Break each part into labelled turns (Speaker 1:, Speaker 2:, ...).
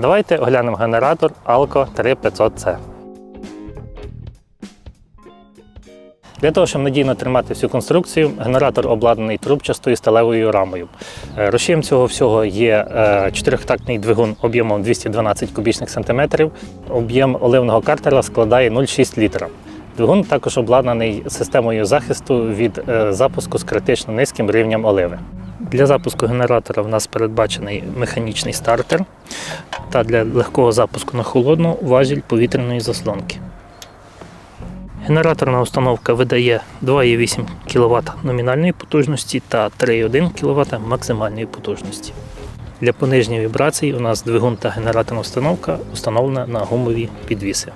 Speaker 1: Давайте оглянемо генератор Alco 3500C. Для того, щоб надійно тримати всю конструкцію, генератор обладнаний трубчастою сталевою рамою. Е, Рушієм цього всього є е, чотирьохтактний двигун об'ємом 212 кубічних сантиметрів. Об'єм оливного картера складає 0,6 літра. Двигун також обладнаний системою захисту від е, запуску з критично низьким рівнем оливи. Для запуску генератора в нас передбачений механічний стартер та для легкого запуску на холодну важіль повітряної заслонки. Генераторна установка видає 2,8 кВт номінальної потужності та 3,1 кВт максимальної потужності. Для пониження вібрацій у нас двигун та генераторна установка встановлена на гумові підвіси.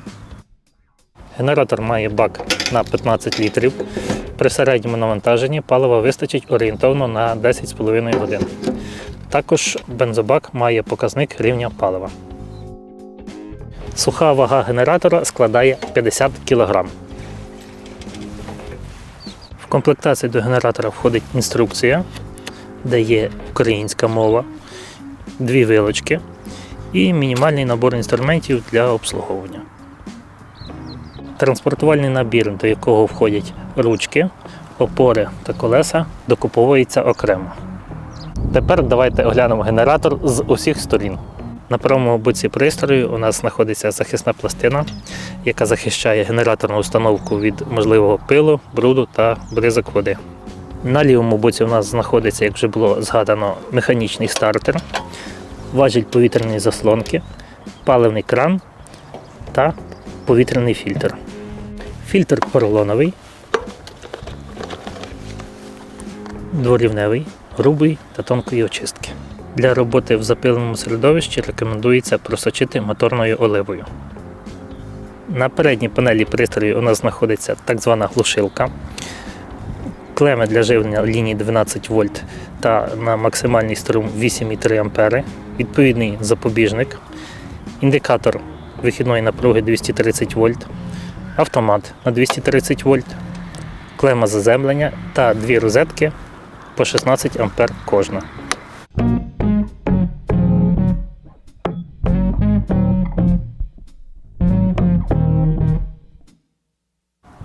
Speaker 1: Генератор має бак на 15 літрів. При середньому навантаженні палива вистачить орієнтовно на 10,5 годин. Також бензобак має показник рівня палива. Суха вага генератора складає 50 кг. В комплектацію до генератора входить інструкція, де є українська мова, дві вилочки і мінімальний набор інструментів для обслуговування. Транспортувальний набір, до якого входять ручки, опори та колеса, докуповується окремо. Тепер давайте оглянемо генератор з усіх сторін. На правому боці пристрою у нас знаходиться захисна пластина, яка захищає генераторну установку від можливого пилу, бруду та бризок води. На лівому боці у нас знаходиться, як вже було згадано, механічний стартер, важіль повітряної заслонки, паливний кран та повітряний фільтр. Фільтр поролоновий, дворівневий, грубий та тонкої очистки. Для роботи в запиленому середовищі рекомендується просочити моторною оливою. На передній панелі пристрою у нас знаходиться так звана глушилка, клеми для живлення лінії 12 вольт та на максимальний струм 8,3 А, відповідний запобіжник, індикатор вихідної напруги 230 вольт, автомат на 230 вольт, клема заземлення та дві розетки по 16 А кожна.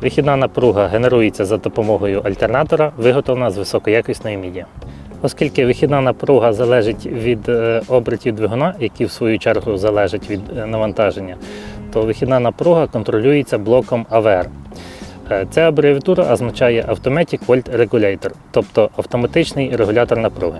Speaker 1: Вихідна напруга генерується за допомогою альтернатора, виготовлена з високоякісної міді. Оскільки вихідна напруга залежить від е, обертів двигуна, які в свою чергу залежать від е, навантаження, то вихідна напруга контролюється блоком АВР. Е, Ця абревіатура означає Automatic Volt Regulator, тобто автоматичний регулятор напруги.